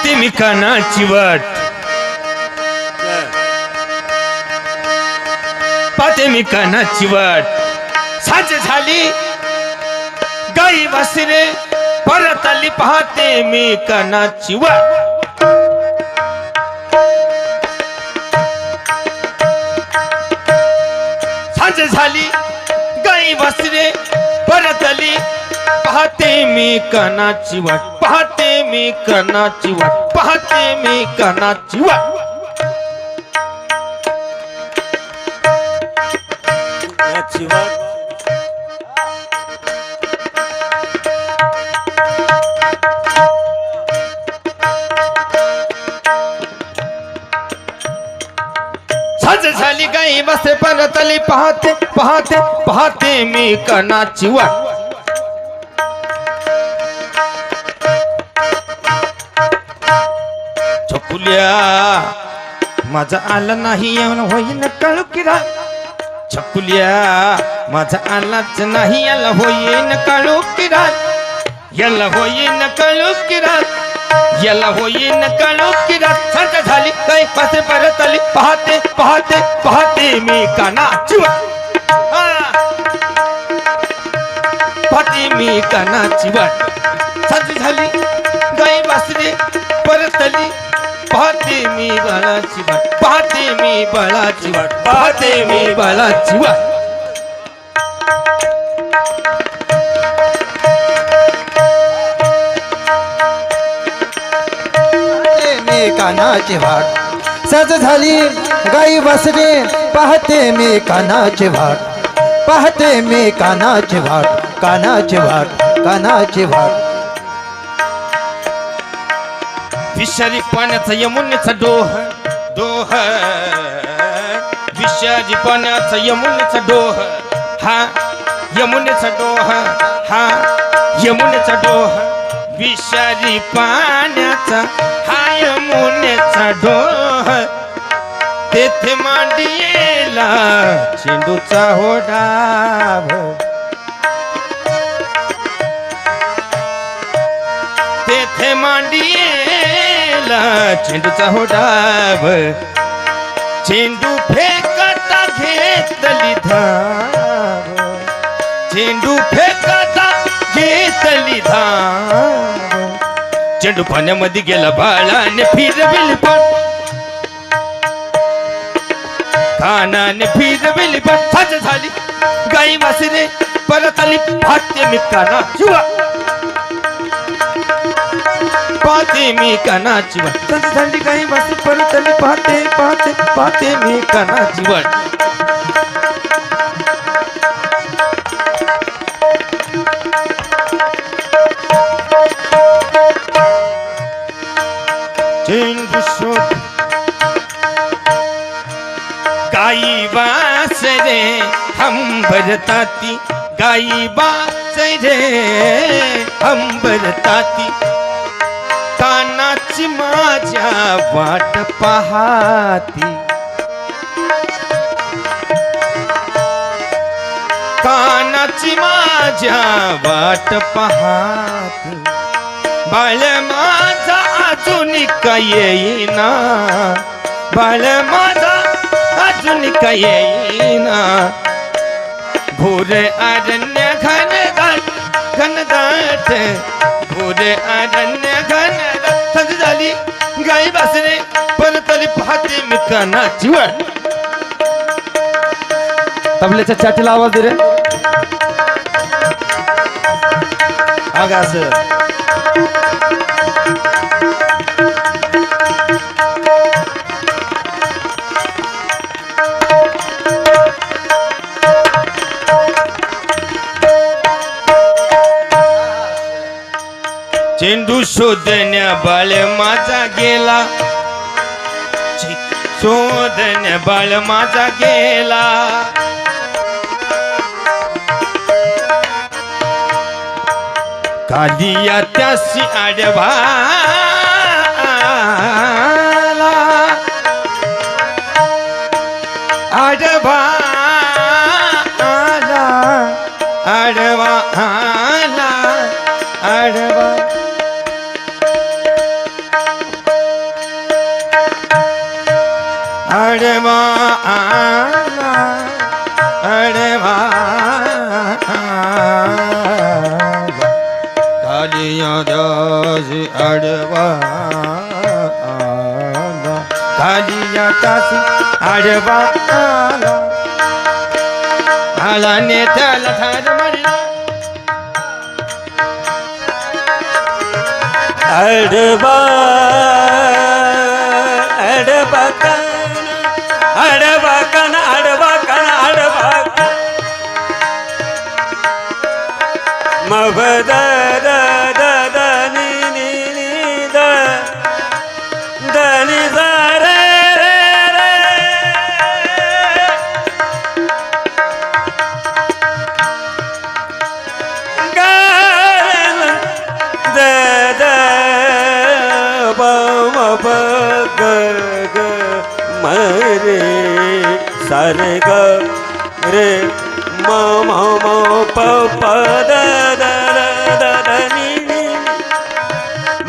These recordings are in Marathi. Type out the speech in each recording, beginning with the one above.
पाहते मी कानाची वाट. पाहते मी कानाची वाट. साज झाली गाई वासरे परत आली पाहते मी कानाची वाट. सांज झाली गाई वासरे परत आली पाहते मी कानाची वाट. पाहते मी कानाची वाट पाहते मी कानाची वाट. याची झाली गाई वासरे पण तली पाहते पाहते पाहते मी कानाची वाट. छकुल्या माझा आला नाही येऊन होईन कळू किरा छकुल्या माझा आलाच नाही याला होईन कळू किरा याला होईन कळू किरा याला होईन कळू किरा संत झाली काही पासे परत आली. पाहते पाहते पाहते मी कानाची वाट पाहते मी कानाची वाट संत झाली गाई वासरे परत आली. पाहते मी बाळाची वाट पाहते मी बाळाची वाट पाहते मी बाळाची वाट. कानाची सज झाली गाई बसरे पाहते मी कानाची वाट पाहते मी कानाची वाट कानाची वाट कानाची वाट. विषारी पाण्याचा यमुनेचा डोह डोह. विषारी पाण्याचा यमुनेचा डोह हा यमुनेचा डोह हा यमुनेचा डोह. विषारी पाण्याचा हा यमुनेचा डोह. तेथे मांडियेला चेंडूचा होडाभ तेथे झाला चेंडूचा हो डाव चेंडू फेकता घेतली धाव. चेंडू फेकता घेतली धाव. चेंडू पाण्यामध्ये गेला बाळाने फिरविली पण कानाने फिरविली पण झाली. गाई वासरे परत आली. भात्य मी काना शिवा पाहते मी कानाची वाट. झाली काही वाजता परत आली पाहते पाहते पाहते मी कानाची वाट. चेंडू शोध. गाई वासरे हंबरताती गाई वासरे हंबरताती कानाची माझ्या वाट पाहाती. कानाची माझ्या वाट पाहाती. बाळ माझा अजून का येईना. बाळ माझा अजून का येईना. भोर अरण्य घनदाट घनदाट भोर अरण्य घन संधी गाई बसणे पण तरी पाहते मी कानाची वाट तबल्याच्या चाटीला आवाज दे रे. अगं असं? चेंडू शोधण्या बाळ माझा गेला. ची- शोधण्या बाळ माझा गेला. कालिया त्याशी आडवा आडवा अडवा आला अडवा कालिया दासी अडवा आला कालिया दासी अडवा आला आला नेत्याला ठार मग द द द द नि नि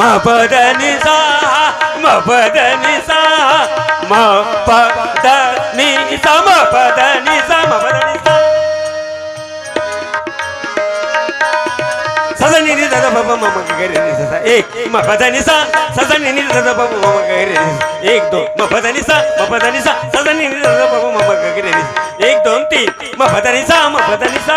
मबदनिसा मबदनिसा मबदनिसा मबदनिसा मबदनिसा। सजनी प नि दादा बाबा मामा गरे निसा एक मबदनिसा सजनी निसा दादा बाबा मामा गरे एक दोन मबदनिसा मबदनिसा सजनी म दादा बाबा मामा गरे एक दोन तीन मबदनिसा मबदनिसा.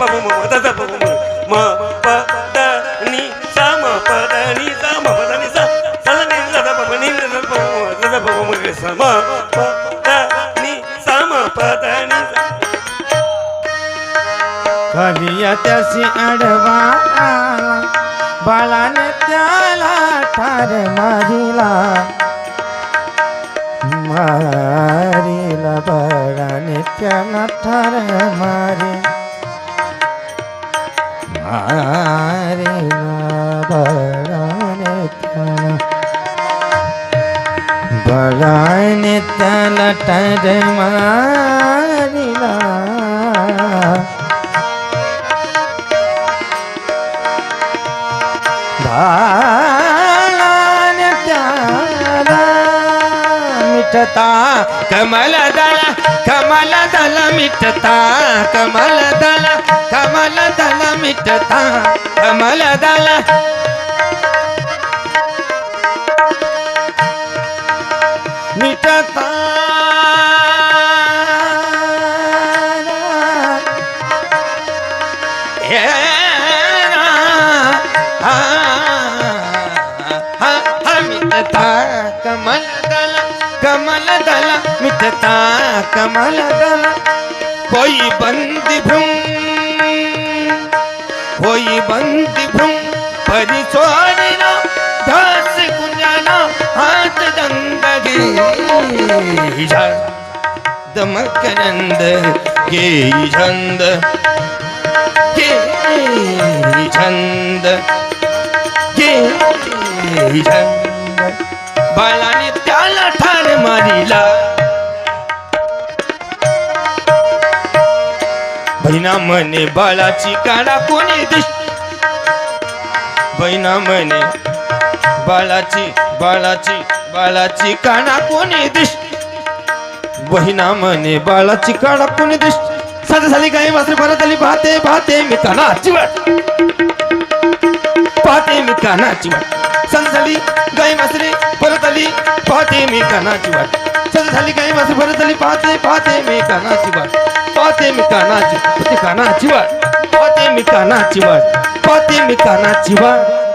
बाबा नि नि दादा म म दादा बाबा म म प द नि सा म प द नि सा म प द नि सा नि नि म म म प द नि सा म प द नि सा त्याशी अडवा आला बाळाने त्याला ठार मारिला मारिला बाळाने त्याला ठार मारिला भगवान त्याला बाळाने मारिला मिठता कमल दा कमल दल मिठता कमल दल कमल दल मिठता कमल दल मिठता. मिटता कमल कमल दल मिटता कमल दल। कोई बंदी भ्रूम कोई बंदी भ्रूम परी छोड़ना दास कुंजना हाथ दंग गे दमकरंद गे छंद गे छंद के छंद बाळाने त्याला ठार मारीला. बहिणा म्हणे बाळाची काढा कोणी दिस? बहिणा म्हणे बाळाची बाळाची बाळाची काढा कोणी दिस? बहिणा म्हणे बाळाची काढा कोणी दिस? साधे झाली काही मात्र परत आली पाहते पाहते मी कानाची वाट. पाहते मी कानाची वाट. संझाली गाई मासरी परत आली पाहते मी कानाची वाट. संझाली गाई मासरी परत आली पाहते पाहते मी कानाची वाट. पाहते मी कानाची कानाची वाट. पाहते मी कानाची वाट. पाहते मी कानाची वाट.